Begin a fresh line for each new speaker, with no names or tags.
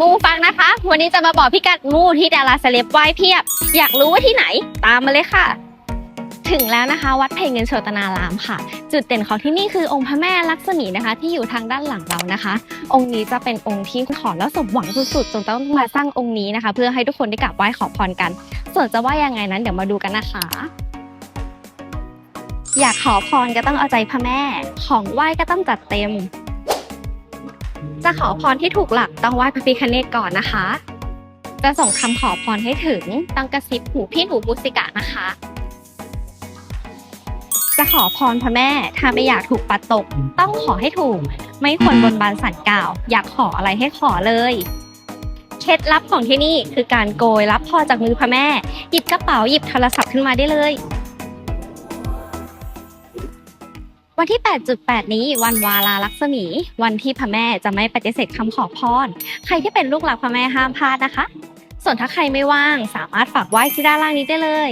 มูฟังนะคะ วันนี้จะมาบอกพิกัดมูที่ดาราเซเลบไหว้เพียบ อยากรู้ว่าที่ไหน ตามมาเลยค่ะ ถึงแล้วนะคะ วัดเพลงเงินโชตนารามค่ะ จุดเด่นของที่นี่คือองค์พระแม่ลักษมีนะคะ ที่อยู่ทางด้านหลังเรานะคะ องค์นี้จะเป็นองค์ที่ขอแล้วสมหวังสุดๆจนต้องมาสร้างองค์นี้นะคะ เพื่อให้ทุกคนได้กราบไหว้ขอพรกัน ส่วนจะว่ายังไงนั้นเดี๋ยวมาดูกันนะคะอยากขอพรก็ต้องเอาใจพระแม่ ของไหว้ก็ต้องจัดเต็ม จะขอพรที่ถูกหลักต้องไหว้พระพิคเนตก่อนนะคะ จะส่งคำขอพรให้ถึงต้องกระซิบหูพี่หนูบุสิกะนะคะ จะขอพรพระแม่ ถ้าไม่อยากถูกปัดตก ต้องขอให้ถูก ไม่ควรบนบานสันกล่าว อยากขออะไรให้ขอเลยเคล็ดลับของที่นี่คือการโกยรับพรจากมือพระแม่ หยิบกระเป๋าหยิบโทรศัพท์ขึ้นมาได้เลย วันที่ 8.8 นี้วันวาลาลักษมี วันที่พระแม่จะไม่ปฏิเสธคำขอพร ใครที่เป็นลูกหลักพระแม่ห้ามพลาดนะคะ ส่วนถ้าใครไม่ว่างสามารถฝากไหว้ที่ด้านล่างนี้ได้เลย